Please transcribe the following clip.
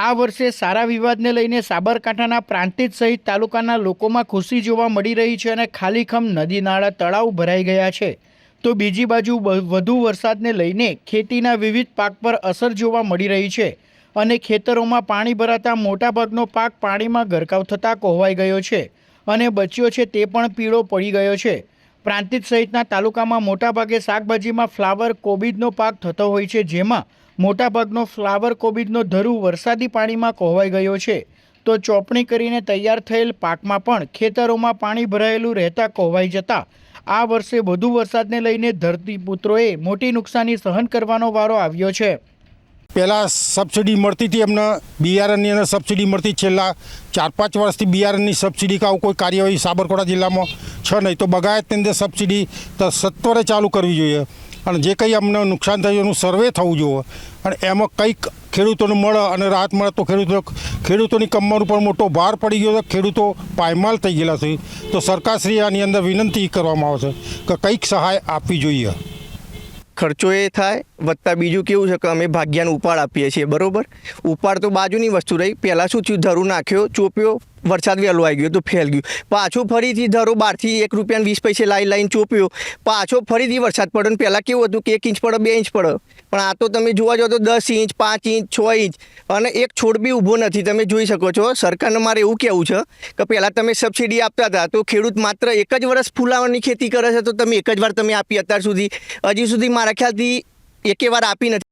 આ વર્ષે સારા વિવાદને લઈને સાબરકાંઠાના પ્રાંતિજ સહિત તાલુકાના લોકોમાં ખુશી જોવા મળી રહી છે અને ખાલીખમ નદી નાળા તળાવ ભરાઈ ગયા છે. તો બીજી બાજુ વધુ વરસાદને લઈને ખેતીના વિવિધ પાક પર અસર જોવા મળી રહી છે અને ખેતરોમાં પાણી ભરાતા મોટાભાગનો પાક પાણીમાં ગરકાવ થતાં કોહવાઈ ગયો છે અને બચ્યો છે તે પણ પીળો પડી ગયો છે. પ્રાંતિજ સહિતના તાલુકામાં મોટાભાગે શાકભાજીમાં ફ્લાવર કોબીજનો પાક થતો હોય છે, જેમાં મોટાભાગનો ફ્લાવર કોબીજનો ધરુ વરસાદી પાણીમાં કોહવાઈ ગયો છે. તો ચોપણી કરીને તૈયાર થયેલ પાકમાં પણ ખેતરોમાં પાણી ભરાયેલું રહેતા કોહવાઈ જતા આ વર્ષે વધુ વરસાદને લઈને ધરતીપુત્રોએ મોટી નુકસાની સહન કરવાનો વારો આવ્યો છે. પહેલાં સબસિડી મળતી હતી એમને, બિયારણની અંદર સબસિડી મળતી છેલ્લા ચાર પાંચ વર્ષથી બિયારણની સબસિડી કે આવું કોઈ કાર્યવાહી સાબરકાંઠા જિલ્લામાં છે નહીં. તો બગાયતની અંદર સબસિડી તો સત્વરે ચાલુ કરવી જોઈએ. અને જે કંઈ અમને નુકસાન થયું એનું સર્વે થવું જોઈએ. અને એમાં કંઈક ખેડૂતોને મળે અને રાહત મળે તો ખેડૂતો, ખેડૂતોની કમર ઉપર મોટો ભાર પડી ગયો તો ખેડૂતો પાયમાલ થઈ ગયેલા છે. તો સરકારશ્રી આની અંદર વિનંતી કરવામાં આવે છે કે કંઈક સહાય આપવી જોઈએ. ખર્ચો એ થાય, વત્તા બીજું કેવું છે કે અમે ભાગ્યાનો ઉપાડ આપીએ છીએ, બરાબર? ઉપાડ તો બાજુની વસ્તુ રહી. પહેલાં શું થયું? ધરું નાખ્યો, ચોપ્યો વરસાદ વહેલો આવી ગયો તો ફેલ ગયું. પાછો ફરીથી ધરો બારથી એક રૂપિયાને વીસ પૈસે લાઈ લાઈન ચોપ્યો. પાછો ફરીથી વરસાદ પડ્યો ને પહેલાં કેવું હતું કે એક ઇંચ પડે, બે ઇંચ પડે. પણ આ તો તમે જોવા જાઓ તો દસ ઇંચ, પાંચ ઇંચ, છ ઇંચ અને એક છોડ બી ઊભો નથી. તમે જોઈ શકો છો, સરકારને મારે એવું કહેવું છે કે પહેલાં તમે સબસિડી આપતા હતા તો ખેડૂત માત્ર એક જ વર્ષ ફૂલાવાની ખેતી કરે છે તો તમે એક જ વાર તમે આપી અત્યાર સુધી. હજી સુધી મારા ખ્યાલથી એકે વાર આપી નથી.